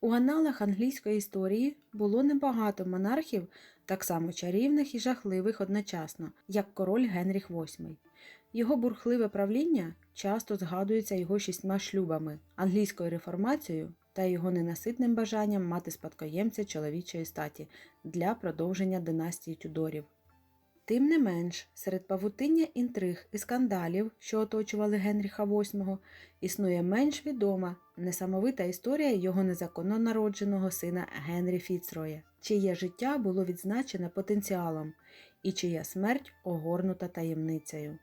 У аналах англійської історії було небагато монархів, так само чарівних і жахливих одночасно, як король Генріх VIII. Його бурхливе правління часто згадується його шістьма шлюбами, англійською реформацією та його ненаситним бажанням мати спадкоємця чоловічої статі для продовження династії Тюдорів. Тим не менш, серед павутиння інтриг і скандалів, що оточували Генріха VIII, існує менш відома несамовита історія його незаконно народженого сина Генрі Фіцроя, чиє життя було відзначене потенціалом і чия смерть огорнута таємницею.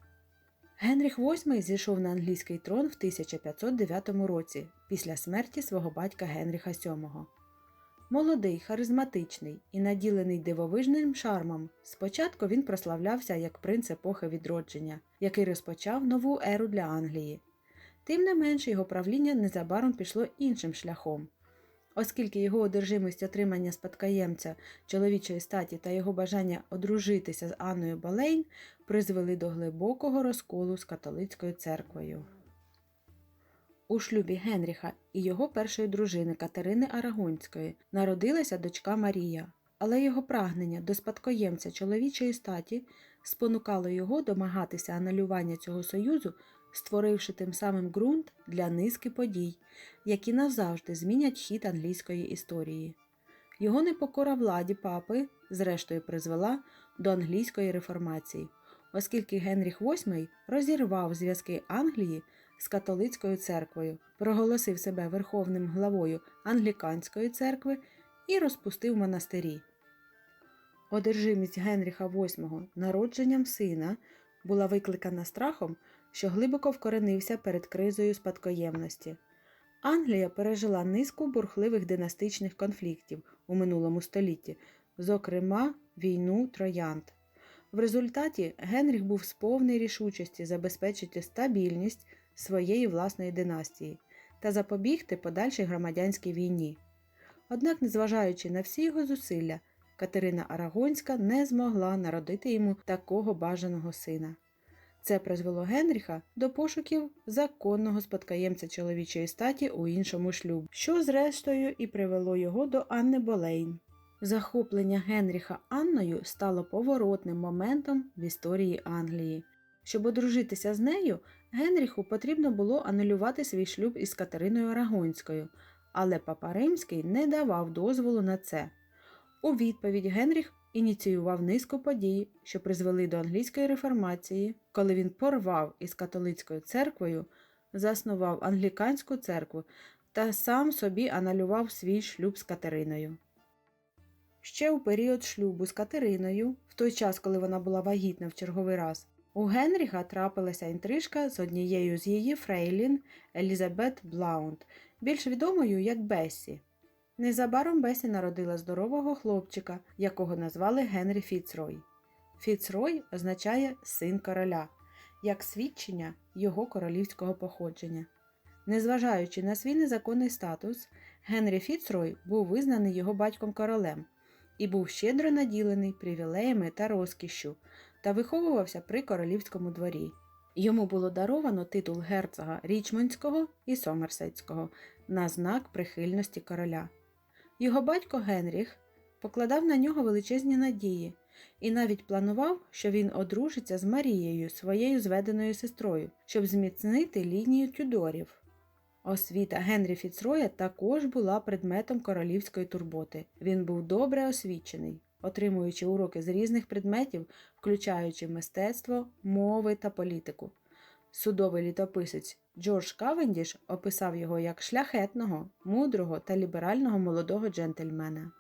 Генріх VIII зійшов на англійський трон в 1509 році після смерті свого батька Генріха VII. Молодий, харизматичний і наділений дивовижним шармом, спочатку він прославлявся як принц епохи відродження, який розпочав нову еру для Англії. Тим не менш, його правління незабаром пішло іншим шляхом. Оскільки його одержимість отримання спадкоємця чоловічої статі та його бажання одружитися з Анною Болейн призвели до глибокого розколу з католицькою церквою. У шлюбі Генріха і його першої дружини Катерини Арагонської народилася дочка Марія, але його прагнення до спадкоємця чоловічої статі спонукало його домагатися анулювання цього союзу, створивши тим самим ґрунт для низки подій, які назавжди змінять хід англійської історії. Його непокора владі папи, зрештою, призвела до англійської реформації, оскільки Генріх VIII розірвав зв'язки Англії з католицькою церквою, проголосив себе верховним главою англіканської церкви і розпустив монастирі. Одержимість Генріха VIII народженням сина була викликана страхом, що глибоко вкоренився перед кризою спадкоємності. Англія пережила низку бурхливих династичних конфліктів у минулому столітті, зокрема війну троянд. В результаті Генріх був сповний рішучості забезпечити стабільність своєї власної династії та запобігти подальшій громадянській війні. Однак, незважаючи на всі його зусилля, Катерина Арагонська не змогла народити йому такого бажаного сина. Це призвело Генріха до пошуків законного спадкоємця чоловічої статі у іншому шлюбі, що зрештою і привело його до Анни Болейн. Захоплення Генріха Анною стало поворотним моментом в історії Англії. Щоб одружитися з нею, Генріху потрібно було анулювати свій шлюб із Катериною Арагонською, але Папа Римський не давав дозволу на це. У відповідь Генріх ініціював низку подій, що призвели до англійської реформації, коли він порвав із католицькою церквою, заснував англіканську церкву та сам собі анулював свій шлюб з Катериною. Ще у період шлюбу з Катериною, в той час, коли вона була вагітна в черговий раз, у Генріха трапилася інтрижка з однією з її фрейлін Елізабет Блаунд, більш відомою як Бесі. Незабаром Бесі народила здорового хлопчика, якого назвали Генрі Фіцрой. Фіцрой означає син короля, як свідчення його королівського походження. Незважаючи на свій незаконний статус, Генрі Фіцрой був визнаний його батьком королем і був щедро наділений привілеями та розкішшю та виховувався при королівському дворі. Йому було даровано титул герцога Річмондського і Сомерсетського на знак прихильності короля. Його батько Генріх покладав на нього величезні надії і навіть планував, що він одружиться з Марією, своєю зведеною сестрою, щоб зміцнити лінію Тюдорів. Освіта Генрі Фіцроя також була предметом королівської турботи. Він був добре освічений, отримуючи уроки з різних предметів, включаючи мистецтво, мови та політику. Судовий літописець Джордж Кавендіш описав його як шляхетного, мудрого та ліберального молодого джентльмена.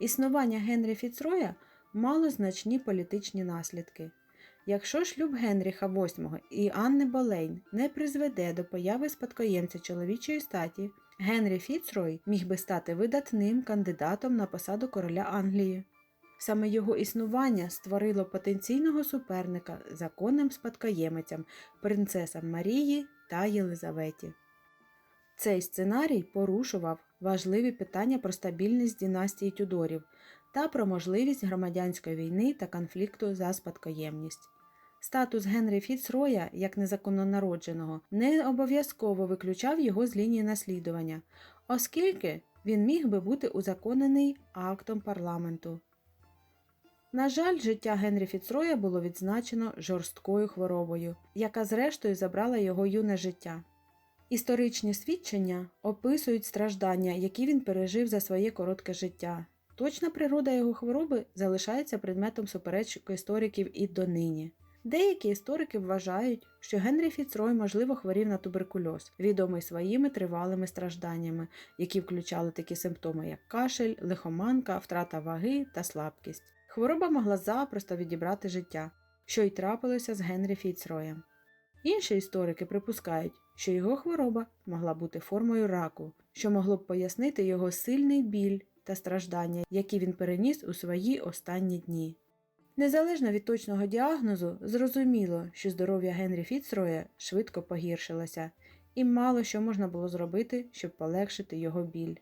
Існування Генрі Фіцроя мало значні політичні наслідки. Якщо шлюб Генріха VIII і Анни Болейн не призведе до появи спадкоємця чоловічої статі, Генрі Фіцрой міг би стати видатним кандидатом на посаду короля Англії. Саме його існування створило потенційного суперника законним спадкоємицям принцесам Марії та Єлизаветі. Цей сценарій порушував важливі питання про стабільність династії Тюдорів та про можливість громадянської війни та конфлікту за спадкоємність. Статус Генрі Фіцроя як незаконно народженого не обов'язково виключав його з лінії наслідування, оскільки він міг би бути узаконений актом парламенту. На жаль, життя Генрі Фіцроя було відзначено жорсткою хворобою, яка зрештою забрала його юне життя. Історичні свідчення описують страждання, які він пережив за своє коротке життя. Точна природа його хвороби залишається предметом суперечок істориків і донині. Деякі історики вважають, що Генрі Фіцрой, можливо, хворів на туберкульоз, відомий своїми тривалими стражданнями, які включали такі симптоми, як кашель, лихоманка, втрата ваги та слабкість. Хвороба могла запросто відібрати життя, що й трапилося з Генрі Фіцроєм. Інші історики припускають, що його хвороба могла бути формою раку, що могло б пояснити його сильний біль та страждання, які він переніс у свої останні дні. Незалежно від точного діагнозу, зрозуміло, що здоров'я Генрі Фіцроя швидко погіршилося, і мало що можна було зробити, щоб полегшити його біль.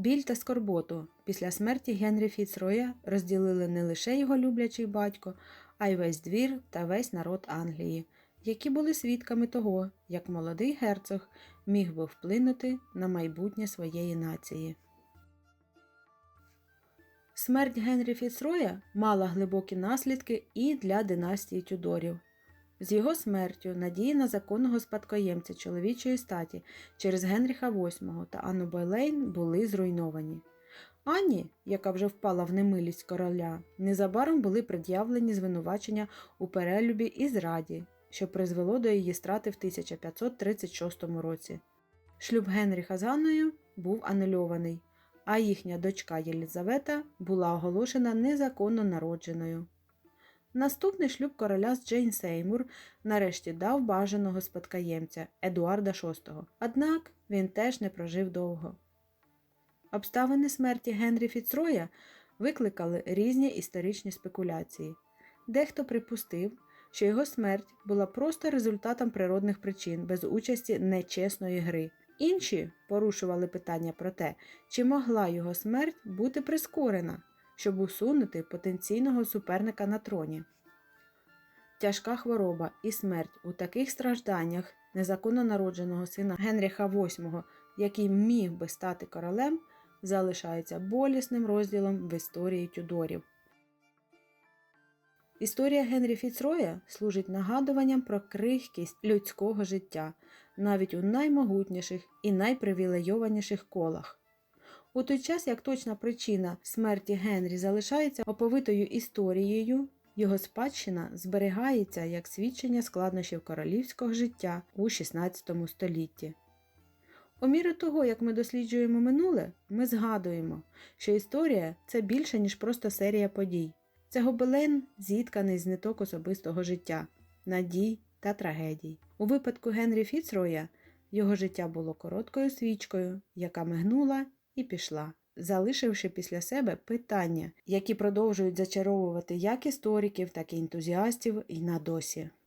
Біль та скорботу після смерті Генрі Фіцроя розділили не лише його люблячий батько, а й весь двір та весь народ Англії, які були свідками того, як молодий герцог міг би вплинути на майбутнє своєї нації. Смерть Генрі Фіцроя мала глибокі наслідки і для династії Тюдорів. З його смертю надії на законного спадкоємця чоловічої статі через Генріха VIII та Анну Бойлейн були зруйновані. Анні, яка вже впала в немилість короля, незабаром були пред'явлені звинувачення у перелюбі і зраді, що призвело до її страти в 1536 році. Шлюб Генріха з Анною був анульований, а їхня дочка Єлізавета була оголошена незаконно народженою. Наступний шлюб короля з Джейн Сеймур нарешті дав бажаного спадкоємця Едуарда VI, однак він теж не прожив довго. Обставини смерті Генрі Фіцроя викликали різні історичні спекуляції. Дехто припустив, що його смерть була просто результатом природних причин без участі нечесної гри. Інші порушували питання про те, чи могла його смерть бути прискорена, щоб усунути потенційного суперника на троні. Тяжка хвороба і смерть у таких стражданнях незаконно народженого сина Генріха VIII, який міг би стати королем, залишається болісним розділом в історії Тюдорів. Історія Генрі Фіцроя служить нагадуванням про крихкість людського життя навіть у наймогутніших і найпривілейованіших колах. У той час, як точна причина смерті Генрі залишається оповитою історією, його спадщина зберігається як свідчення складнощів королівського життя у XVI столітті. У міру того, як ми досліджуємо минуле, ми згадуємо, що історія це більше, ніж просто серія подій. Це гобелен, зітканий з ниток особистого життя, надій та трагедій. У випадку Генрі Фіцроя його життя було короткою свічкою, яка мигнула і пішла, залишивши після себе питання, які продовжують зачаровувати як істориків, так і ентузіастів і на досі.